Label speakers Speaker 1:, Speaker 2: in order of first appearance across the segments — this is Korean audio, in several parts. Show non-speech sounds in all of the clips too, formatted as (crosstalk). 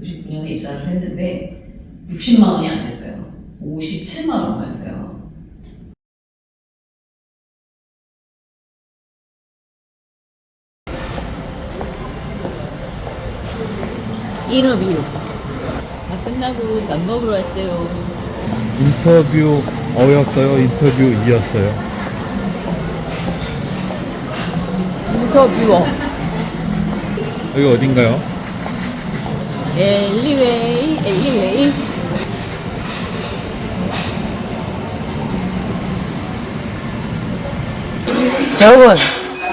Speaker 1: 99년에 입사를 했는데 60만 원이 안 됐어요. 57만 원이었어요. 인터뷰 다 끝나고 밥 먹으러 왔어요.
Speaker 2: 인터뷰 어였어요? 인터뷰 이었어요?
Speaker 1: 인터뷰어
Speaker 2: 여기 어딘가요?
Speaker 1: 엘리웨이 엘리웨이 여러분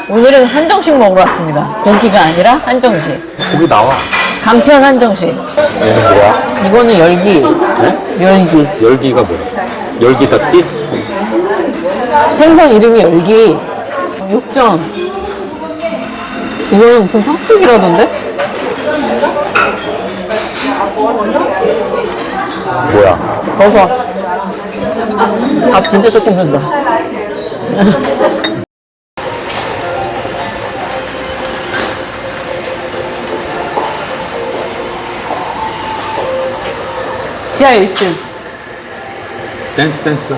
Speaker 1: 오늘은 한정식 먹으러 왔습니다 고기가 아니라 한정식
Speaker 2: 거기 나와.
Speaker 1: 간편 한정식
Speaker 2: 얘는 뭐야?
Speaker 1: 이거는 열기 열기
Speaker 2: 열기가 뭐야? 열기 덧띠?
Speaker 1: 생선 이름이 열기 육전 이거는 무슨 탕수육이라던데?
Speaker 2: 뭐야?
Speaker 1: 버섯 밥 진짜 조금 준다 지하 1층
Speaker 2: 댄스 댄스.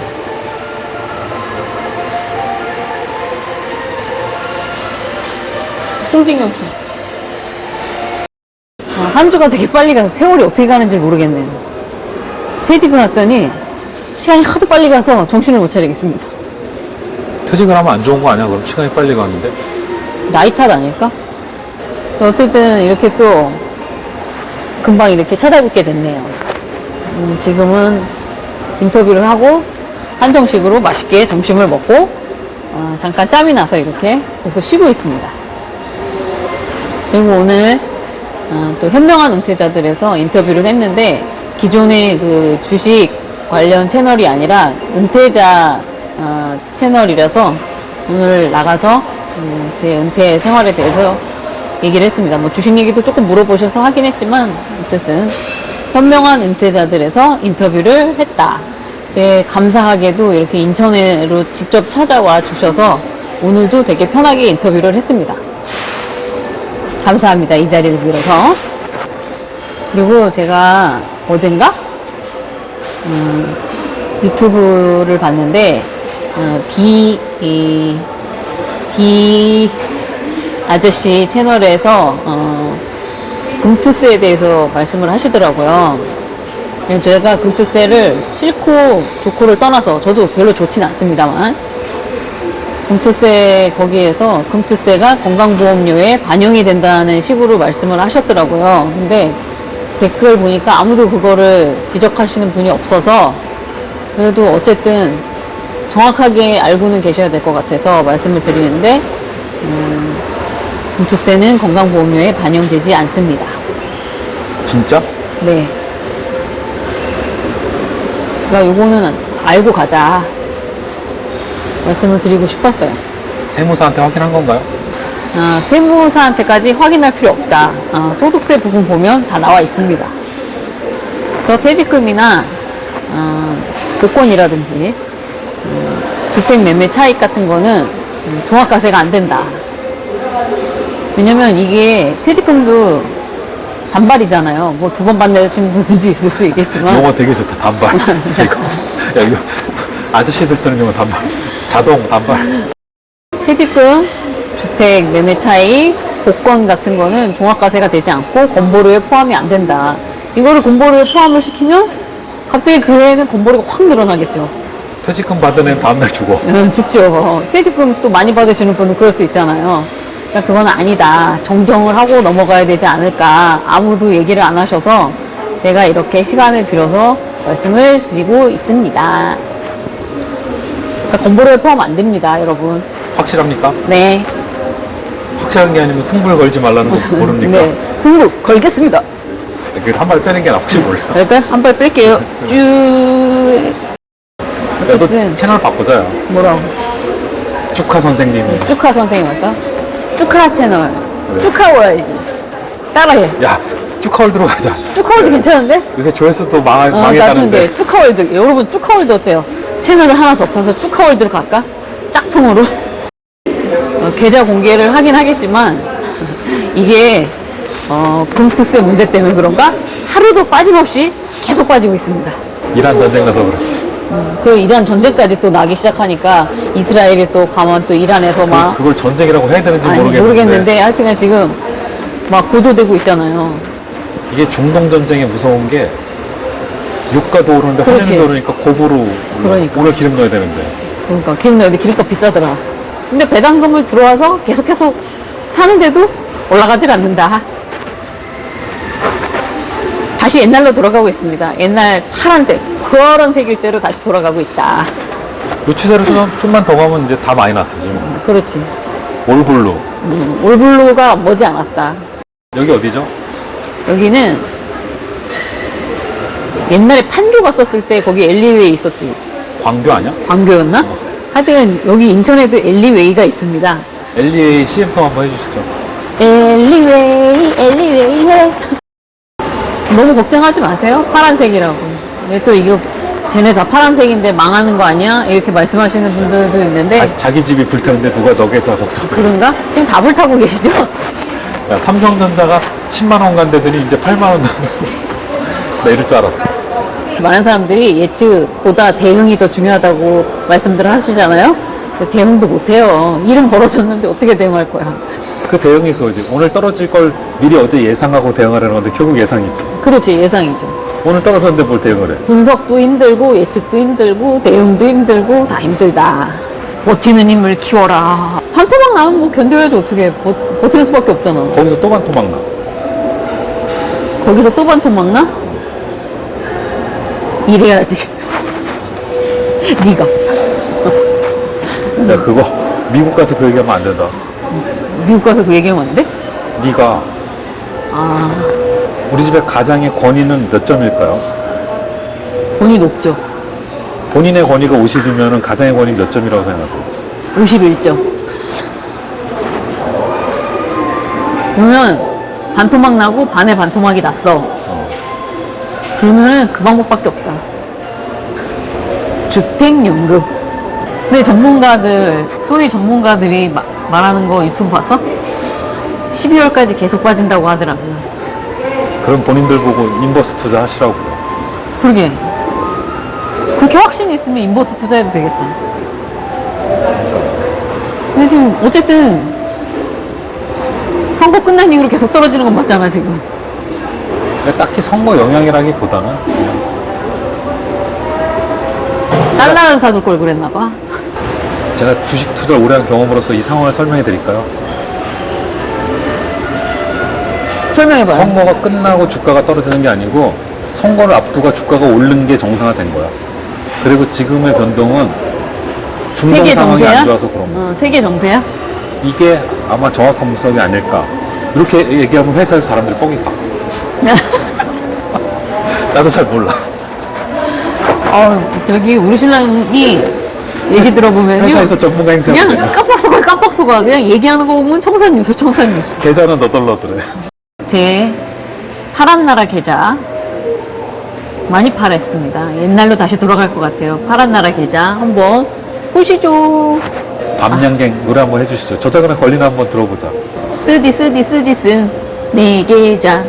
Speaker 1: 홍진경 씨. 아, 한 주가 되게 빨리 가서 세월이 어떻게 가는지 모르겠네요. 퇴직을 했더니 시간이 하도 빨리 가서 정신을 못 차리겠습니다.
Speaker 2: 퇴직을 하면 안 좋은 거 아니야? 그럼 시간이 빨리 가는데?
Speaker 1: 나이 탓 아닐까? 어쨌든 이렇게 또 금방 이렇게 찾아뵙게 됐네요. 음, 지금은 인터뷰를 하고 한정식으로 맛있게 점심을 먹고 어, 잠깐 짬이 나서 이렇게 여기서 쉬고 있습니다. 그리고 오늘 어, 또 현명한 은퇴자들에서 인터뷰를 했는데 기존의 그 주식 관련 채널이 아니라 은퇴자 어, 채널이라서 오늘 나가서 음, 제 은퇴 생활에 대해서 얘기를 했습니다. 뭐 주식 얘기도 조금 물어보셔서 하긴 했지만 어쨌든 현명한 은퇴자들에서 인터뷰를 했다. 네, 감사하게도 이렇게 인천으로 직접 찾아와 주셔서 오늘도 되게 편하게 인터뷰를 했습니다. 감사합니다. 이 자리를 빌어서. 그리고 제가 어젠가? 음, 유튜브를 봤는데, 어, 비, 이, 비 아저씨 채널에서, 어, 금투세에 대해서 말씀을 하시더라고요. 제가 금투세를 싫고 좋고를 떠나서 저도 별로 좋진 않습니다만, 금투세 거기에서 금투세가 건강보험료에 반영이 된다는 식으로 말씀을 하셨더라고요. 근데 댓글 보니까 아무도 그거를 지적하시는 분이 없어서 그래도 어쨌든 정확하게 알고는 계셔야 될 것 같아서 말씀을 드리는데 음, 금투세는 건강보험료에 반영되지 않습니다.
Speaker 2: 진짜?
Speaker 1: 네. 그러니까 요거는 알고 가자 말씀을 드리고 싶었어요.
Speaker 2: 세무사한테 확인한 건가요?
Speaker 1: 아, 세무사한테까지 확인할 필요 없다. 아, 소득세 부분 보면 다 나와 있습니다. 그래서 퇴직금이나 어, 복권이라든지 음, 주택 매매 차익 같은 거는 음, 종합과세가 안 된다. 왜냐면 이게 퇴직금도 단발이잖아요. 뭐 두 번 받으시는 분들도 있을 수 있겠지만
Speaker 2: 용어 되게 좋다. 단발. (laughs) 이거. 야, 이거. 아저씨들 쓰는 용어 단발. 자동 단발.
Speaker 1: 퇴직금, 주택 매매 차익, 복권 같은 거는 종합과세가 되지 않고 건보료에 포함이 안 된다. 이거를 건보료에 포함을 시키면 갑자기 그 해에는 건보료가 확 늘어나겠죠.
Speaker 2: 퇴직금 받은 애 다음날 죽어.
Speaker 1: 음, 죽죠. 퇴직금 또 많이 받으시는 분은 그럴 수 있잖아요. 그러니까 그건 아니다. 정정을 하고 넘어가야 되지 않을까. 아무도 얘기를 안 하셔서 제가 이렇게 시간을 빌어서 말씀을 드리고 있습니다. 그러니까 건보료에 포함 안 됩니다, 여러분.
Speaker 2: 확실합니까?
Speaker 1: 네.
Speaker 2: 확실한 게 아니면 승부를 걸지 말라는 거 (laughs) 모릅니까?
Speaker 1: 네. 승부 걸겠습니다.
Speaker 2: 그한발 빼는 게나 혹시 몰라.
Speaker 1: 그러니까 한발 뺄게요. (laughs) 쭉.
Speaker 2: 나도
Speaker 1: 어쨌든.
Speaker 2: 채널 바꾸자요.
Speaker 1: 뭐라고?
Speaker 2: 축하 선생님이.
Speaker 1: 축하 선생님 할까? 축하 채널.
Speaker 2: 왜?
Speaker 1: 축하 월드. 따라해.
Speaker 2: 야, 축하월드로 가자.
Speaker 1: 축하 월드 괜찮은데?
Speaker 2: 요새 조회수도 망,
Speaker 1: 어,
Speaker 2: 망했다는데.
Speaker 1: 같은데. 축하 월드. 여러분 축하 월드 어때요? 채널을 하나 덮어서 축하 월드로 갈까? 짝퉁으로? 어, 계좌 공개를 하긴 하겠지만 이게 어, 금투세 문제 때문에 그런가? 하루도 빠짐없이 계속 빠지고 있습니다.
Speaker 2: 이란 전쟁 나서 그렇지.
Speaker 1: 그 이란 전쟁까지 또 나기 시작하니까 이스라엘이 또 가면 또 이란에서 막
Speaker 2: 그, 그걸 전쟁이라고 해야 되는지
Speaker 1: 아니,
Speaker 2: 모르겠는데,
Speaker 1: 모르겠는데 하여튼간 지금 막 고조되고 있잖아요.
Speaker 2: 이게 중동 전쟁이 무서운 게 유가도 오르는데. 환율도 오르니까 고부로 올라.
Speaker 1: 그러니까.
Speaker 2: 오늘 기름 넣어야 되는데.
Speaker 1: 그러니까 기름 넣는데 기름값 비싸더라. 근데 배당금을 들어와서 계속 계속 사는데도 올라가질 않는다. 다시 옛날로 돌아가고 있습니다. 옛날 파란색, 파란색일 대로 다시 돌아가고 있다.
Speaker 2: 요 추세로 좀, 좀만 더 가면 이제 다 마이너스지. 뭐.
Speaker 1: 그렇지.
Speaker 2: 올블루.
Speaker 1: 음, 올블루가 머지 않았다.
Speaker 2: 여기 어디죠?
Speaker 1: 여기는 옛날에 판교 갔었을 때 거기 엘리웨이 있었지.
Speaker 2: 광교 아니야?
Speaker 1: 광교였나? 하여튼 여기 인천에도 엘리웨이가 있습니다.
Speaker 2: LEA CM송 한번 해주시죠.
Speaker 1: 엘리웨이, 엘리웨이 해. 너무 걱정하지 마세요. 파란색이라고. 근데 또 이거 쟤네 다 파란색인데 망하는 거 아니야? 이렇게 말씀하시는 분들도 있는데
Speaker 2: 자, 자기 집이 불타는데 누가 너겠자 걱정.
Speaker 1: 그런가? 지금 다 불타고 계시죠?
Speaker 2: 야, 삼성전자가 10만 원 간대더니 이제 8만 원. 나 이럴 줄 알았어.
Speaker 1: 많은 사람들이 예측보다 대응이 더 중요하다고 말씀들을 하시잖아요. 대응도 못해요. 일은 벌어졌는데 어떻게 대응할 거야?
Speaker 2: 그 대응이 그거지. 오늘 떨어질 걸 미리 어제 예상하고 대응하려는 건데 결국 예상이지.
Speaker 1: 그렇지 예상이죠.
Speaker 2: 오늘 떨어졌는데 뭘 대응을 해?
Speaker 1: 분석도 힘들고 예측도 힘들고 대응도 힘들고 다 힘들다. 버티는 힘을 키워라. 반토막 나면 뭐 견뎌야지 어떻게 버, 버티는 수밖에 없잖아.
Speaker 2: 거기서 또 반토막 나.
Speaker 1: 거기서 또 반토막 나? 이래야지. 네가
Speaker 2: 야 그거 미국 가서 그 얘기하면 안 된다.
Speaker 1: 미국 가서 그 얘기하면 안 돼?
Speaker 2: 네가
Speaker 1: 아
Speaker 2: 우리 집의 가장의 권위는 몇 점일까요?
Speaker 1: 돈이 높죠.
Speaker 2: 본인의 권위가 50이면 가장의 권위 몇 점이라고 생각하세요?
Speaker 1: 51점. 그러면 반토막 나고 반에 반토막이 났어. 그러면은 그 방법밖에 없다. 주택연금. 근데 전문가들, 소위 전문가들이 마- 말하는 거 유튜브 봤어? 12월까지 계속 빠진다고 하더라고요.
Speaker 2: 그럼 본인들 보고 인버스 투자 하시라고.
Speaker 1: 그러게. 그렇게 확신이 있으면 인버스 투자해도 되겠다. 근데 지금 어쨌든 선거 끝난 이후로 계속 떨어지는 건 맞잖아 지금.
Speaker 2: 딱히 선거 영향이라기보다는 그냥
Speaker 1: 잘라를 사둘 걸 그랬나 봐.
Speaker 2: 제가 주식 투자를 오래 한 경험으로서 이 상황을 설명해 드릴까요?
Speaker 1: 설명해봐요.
Speaker 2: 선거가 끝나고 주가가 떨어지는 게 아니고 선거를 앞두고 주가가 오른 게 정상화된 거야. 그리고 지금의 변동은 중동
Speaker 1: 세계
Speaker 2: 상황이
Speaker 1: 정세야?
Speaker 2: 안 좋아서 그런 거지.
Speaker 1: 어, 세계 정세야?
Speaker 2: 이게 아마 정확한 분석이 아닐까. 이렇게 얘기하면 회사에서 사람들이 뻥이 가. (laughs) 나도 잘 몰라.
Speaker 1: 어, 저기 우리 신랑이 얘기 들어보면요.
Speaker 2: 회사에서 전문가 행세하고
Speaker 1: 그냥 깜빡 속아 깜빡 속아 그냥 얘기하는 거 보면 청산 뉴스 청산 뉴스.
Speaker 2: 계좌는 너덜너덜해.
Speaker 1: 제 파란 나라 계좌 많이 팔았습니다. 옛날로 다시 돌아갈 것 같아요. 파란 나라 계좌 한번 보시죠.
Speaker 2: 밤양갱 노래 한번 해주시죠. 저작권에 걸리나 한번 들어보자.
Speaker 1: 쓰디 쓰디 쓰디 쓴 내 계좌.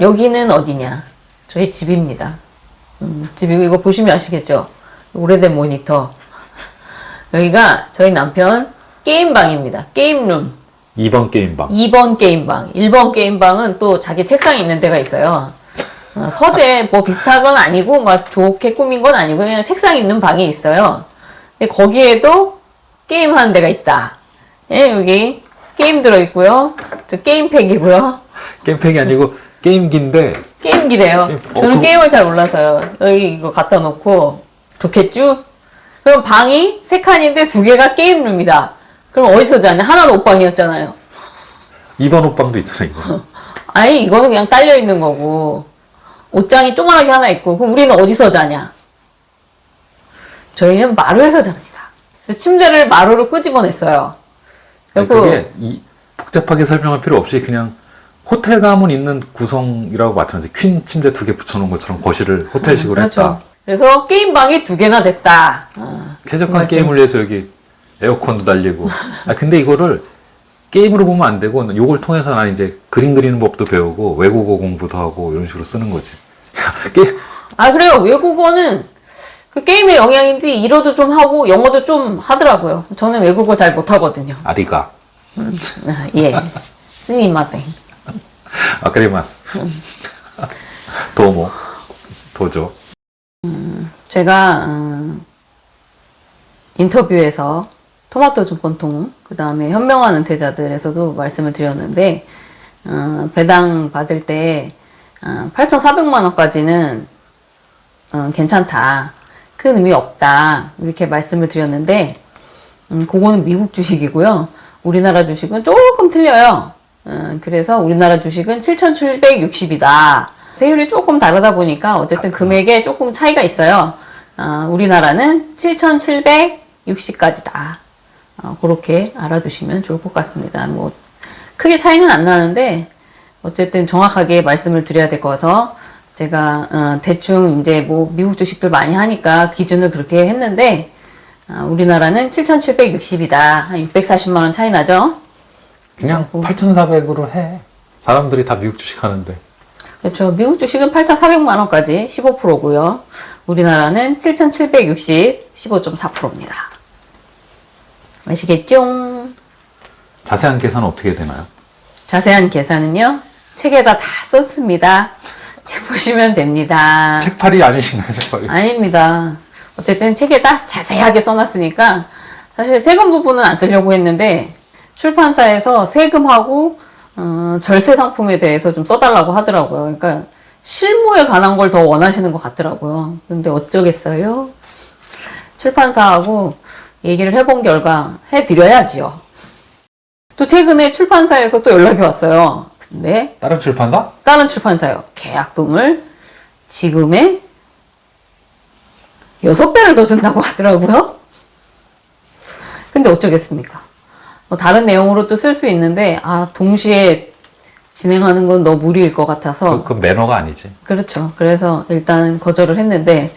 Speaker 1: 여기는 어디냐? 저희 집입니다. 음, 집 이거, 이거 보시면 아시겠죠? 오래된 모니터. 여기가 저희 남편 게임방입니다. 게임룸.
Speaker 2: 2번 게임방.
Speaker 1: 2번 게임방. 1번 게임방은 또 자기 책상이 있는 데가 있어요. 어, 서재 뭐 비슷한 건 아니고 막 좋게 꾸민 건 아니고 그냥 책상 있는 방이 있어요. 근데 거기에도 게임 하는 데가 있다. 예, 여기 게임 들어 있고요. 저 게임팩이고요.
Speaker 2: 게임팩이 아니고 게임기인데
Speaker 1: 게임기래요.
Speaker 2: 게임- 어,
Speaker 1: 저는
Speaker 2: 그거-
Speaker 1: 게임을 잘 몰라서요. 여기 이거 갖다 놓고 좋겠죠? 그럼 방이 세 칸인데 두 개가 게임룸이다. 그럼 어디서 자냐? 하나는 옷방이었잖아요.
Speaker 2: 2번 옷방도 있잖아 이거. (laughs)
Speaker 1: 아니 이거는 그냥 딸려 있는 거고 옷장이 조그맣게 하나 있고 그럼 우리는 어디서 자냐? 저희는 마루에서 잡니다. 그래서 침대를 마루로 끄집어냈어요. 그리고
Speaker 2: 그게 이, 복잡하게 설명할 필요 없이 그냥 호텔 가면 있는 구성이라고 마찬가지. 퀸 침대 두 개 붙여놓은 것처럼 거실을 호텔식으로
Speaker 1: 그렇죠.
Speaker 2: 했다.
Speaker 1: 그래서 게임 방이 두 개나 됐다. 어.
Speaker 2: 쾌적한
Speaker 1: 말씀.
Speaker 2: 게임을 위해서 여기 에어컨도 달리고. 아 근데 이거를 게임으로 보면 안 되고 요걸 통해서 난 이제 그림 그리는 법도 배우고 외국어 공부도 하고 이런 식으로 쓰는 거지. (laughs) 게임
Speaker 1: 아 그래요 외국어는 그 게임의 영향인지 일어도 좀 하고 영어도 좀 하더라고요. 저는 외국어 잘 못하거든요.
Speaker 2: 아리가
Speaker 1: 아, 예. (laughs) 스미마생.
Speaker 2: 아크리마스 도모 도조
Speaker 1: 제가 음, 인터뷰에서 토마토 주권통 그 다음에 현명한 은퇴자들에서도 말씀을 드렸는데 어, 배당 받을 때 어, 8,400만 원까지는 어, 괜찮다. 큰 의미 없다. 이렇게 말씀을 드렸는데 음, 그거는 미국 주식이고요. 우리나라 주식은 조금 틀려요. 음, 그래서 우리나라 주식은 7,760이다. 세율이 조금 다르다 보니까 어쨌든 금액에 조금 차이가 있어요. 아, 우리나라는 7,760까지다. 어, 그렇게 알아두시면 좋을 것 같습니다. 뭐 크게 차이는 안 나는데 어쨌든 정확하게 말씀을 드려야 될 거라서 제가 어, 대충 이제 뭐 미국 주식들 많이 하니까 기준을 그렇게 했는데 아, 우리나라는 7,760이다. 한 640만 원 차이 나죠?
Speaker 2: 그냥
Speaker 1: 뭐.
Speaker 2: 8,400으로 해. 사람들이 다 미국 주식 하는데.
Speaker 1: 그렇죠. 미국 주식은 8,400만 원까지 15%고요. 우리나라는 7,760, 15.4%입니다. 아시겠죠?
Speaker 2: 자세한 계산은 어떻게 되나요?
Speaker 1: 자세한 계산은요. 책에다 다 썼습니다. 책 보시면 됩니다.
Speaker 2: 책팔이 아니신가요, 책팔이?
Speaker 1: 아닙니다. 어쨌든 책에다 자세하게 써놨으니까 사실 세금 부분은 안 쓰려고 했는데 출판사에서 세금하고 어, 절세 상품에 대해서 좀 써달라고 하더라고요. 그러니까 실무에 관한 걸 더 원하시는 것 같더라고요. 근데 어쩌겠어요? 출판사하고 얘기를 해본 결과 해드려야지요. 또 최근에 출판사에서 또 연락이 왔어요. 근데
Speaker 2: 다른 출판사?
Speaker 1: 다른 출판사요. 계약금을 지금의 여섯 배를 더 준다고 하더라고요. 근데 어쩌겠습니까? 뭐 다른 내용으로 또 쓸 수 있는데, 아, 동시에 진행하는 건 너무 무리일 것 같아서.
Speaker 2: 그, 그 매너가 아니지.
Speaker 1: 그렇죠. 그래서 일단 거절을 했는데,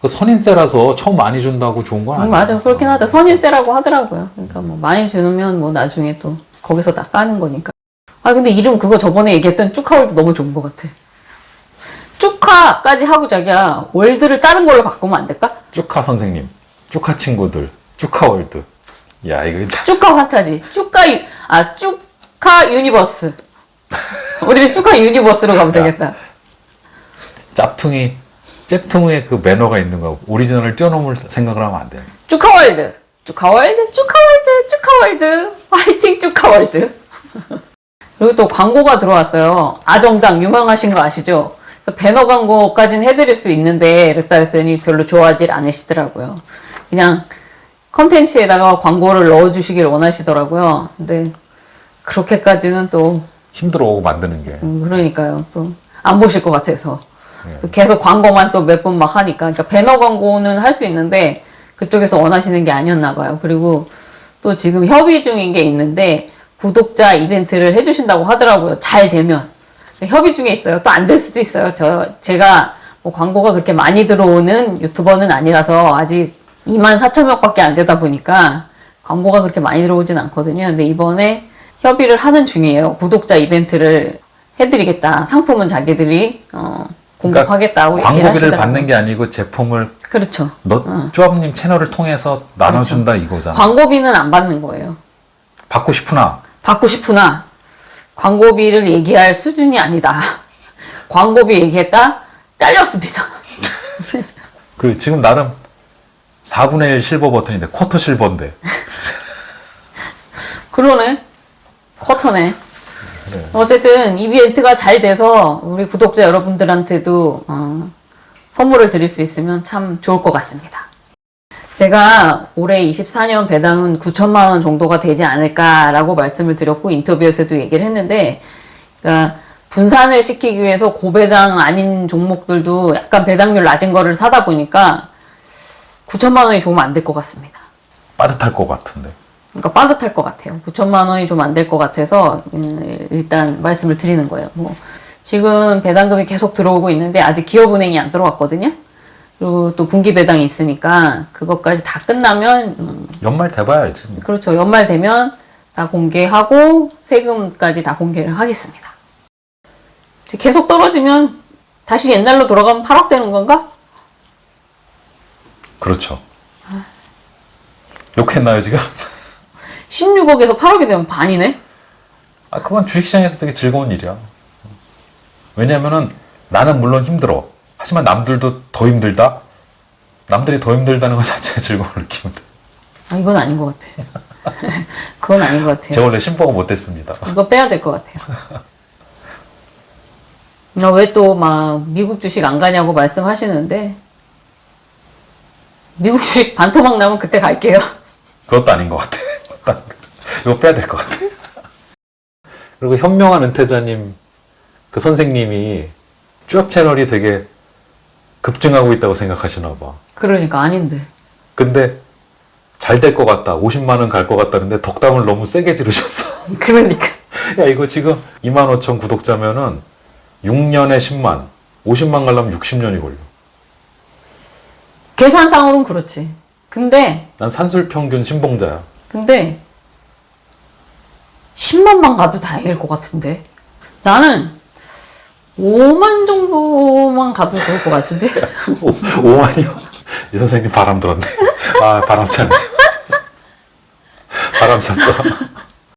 Speaker 2: 그 선인세라서 처음 많이 준다고 좋은 건
Speaker 1: 음,
Speaker 2: 아니야.
Speaker 1: 맞아. 그렇긴 하다. 선인세라고 하더라고요. 그러니까 뭐 많이 주면 뭐 나중에 또 거기서 다 까는 거니까. 아, 근데 이름 그거 저번에 얘기했던 쭈카월드 너무 좋은 것 같아. 쭈카까지 하고 자기야 월드를 다른 걸로 바꾸면 안 될까?
Speaker 2: 쭈카 선생님, 쭈카 친구들, 쭈카 월드. 야, 이거 참.
Speaker 1: 쭈카 환타지. 쭈카 유, 아 쭈카 유니버스. 우리는 쭈카 유니버스로 가면 되겠다.
Speaker 2: 짭퉁이, 짭퉁의 그 매너가 있는 거고, 오리지널을 뛰어넘을 생각을 하면 안 돼.
Speaker 1: 쭈카 월드. 쭈카 월드. 쭈카 월드. 쭈카 월드. 화이팅 쭈카 월드. (laughs) 그리고 또 광고가 들어왔어요. 아정당 유명하신 거 아시죠? 그래서 배너 광고까지는 해드릴 수 있는데 이랬다 했더니 별로 좋아하질 않으시더라고요. 그냥 컨텐츠에다가 광고를 넣어주시길 원하시더라고요. 근데 그렇게까지는 또
Speaker 2: 힘들어 만드는 게.
Speaker 1: 음, 그러니까요. 또 안 보실 것 같아서.
Speaker 2: 네.
Speaker 1: 또 계속 광고만 또 몇 번 막 하니까. 그러니까 배너 광고는 할 수 있는데 그쪽에서 원하시는 게 아니었나 봐요. 그리고 또 지금 협의 중인 게 있는데 구독자 이벤트를 해주신다고 하더라고요. 잘 되면. 협의 중에 있어요. 또 안 될 수도 있어요. 저, 제가 뭐 광고가 그렇게 많이 들어오는 유튜버는 아니라서 아직 2만 4천 명밖에 안 되다 보니까 광고가 그렇게 많이 들어오진 않거든요. 근데 이번에 협의를 하는 중이에요. 구독자 이벤트를 해드리겠다. 상품은 자기들이 어, 공급하겠다고 얘기를
Speaker 2: 광고비를
Speaker 1: 하시더라고요.
Speaker 2: 받는 게 아니고 제품을
Speaker 1: 그렇죠.
Speaker 2: 너 쭈아님 채널을 통해서 나눠준다 이거잖아.
Speaker 1: 광고비는 안 받는 거예요.
Speaker 2: 받고 싶으나
Speaker 1: 받고 싶으나 광고비를 얘기할 수준이 아니다. (laughs) 광고비 얘기했다? 잘렸습니다. (laughs)
Speaker 2: 그 지금 나름 4분의 1 실버 버튼인데 쿼터 실버인데
Speaker 1: 그러네. 쿼터네.
Speaker 2: 네.
Speaker 1: 어쨌든 이벤트가 잘 돼서 우리 구독자 여러분들한테도 어, 선물을 드릴 수 있으면 참 좋을 것 같습니다. 제가 올해 24년 배당은 9천만 원 정도가 되지 않을까라고 말씀을 드렸고 인터뷰에서도 얘기를 했는데 그러니까 분산을 시키기 위해서 고배당 아닌 종목들도 약간 배당률 낮은 거를 사다 보니까 9천만 원이 조금 안될 것 같습니다.
Speaker 2: 빠듯할 것 같은데.
Speaker 1: 그러니까 빠듯할 것 같아요. 9천만 원이 좀 안 될 것 같아서 음, 일단 말씀을 드리는 거예요. 뭐 지금 배당금이 계속 들어오고 있는데 아직 기업은행이 안 들어왔거든요. 그리고 또 분기 배당이 있으니까 그것까지 다 끝나면 음,
Speaker 2: 연말 돼봐야 알지. 뭐.
Speaker 1: 그렇죠. 연말 되면 다 공개하고 세금까지 다 공개를 하겠습니다. 계속 떨어지면 다시 옛날로 돌아가면 8억 되는 건가?
Speaker 2: 그렇죠. 욕했나요, 지금?
Speaker 1: 16억에서 8억이 되면 반이네?
Speaker 2: 아, 그건 주식시장에서 되게 즐거운 일이야. 왜냐면은 나는 물론 힘들어. 하지만 남들도 더 힘들다? 남들이 더 힘들다는 것 자체가 (laughs) 느끼면 돼.
Speaker 1: 아, 이건 아닌 것 같아. (laughs) 그건 아닌 것 같아요.
Speaker 2: 제가 원래 심보가 못됐습니다.
Speaker 1: 이거 빼야 될 것 같아요. 왜 또 막 미국 주식 안 가냐고 말씀하시는데 미국 주식 반토막 나면 그때 갈게요.
Speaker 2: 그것도 아닌 것 같아. (laughs) 이거 빼야 될 것 같아. 그리고 현명한 은퇴자님, 그 선생님이 쭉 채널이 되게 급증하고 있다고 생각하시나 봐.
Speaker 1: 그러니까 아닌데.
Speaker 2: 근데 잘 될 것 같다. 50만 원 갈 것 같다는데 덕담을 너무 세게 지르셨어. (laughs)
Speaker 1: 그러니까.
Speaker 2: 야, 이거 지금 2만 5천 구독자면은 6년에 10만, 50만 가려면 60년이 걸려.
Speaker 1: 계산상으로는 그렇지. 근데
Speaker 2: 난 산술 평균 신봉자야.
Speaker 1: 근데 10만만 가도 다행일 것 같은데. 나는 5만 정도만 가도 좋을 것 같은데. (laughs)
Speaker 2: 5만이요? 이 선생님 바람 들었네. 아, 바람 찼네. 바람 찼어.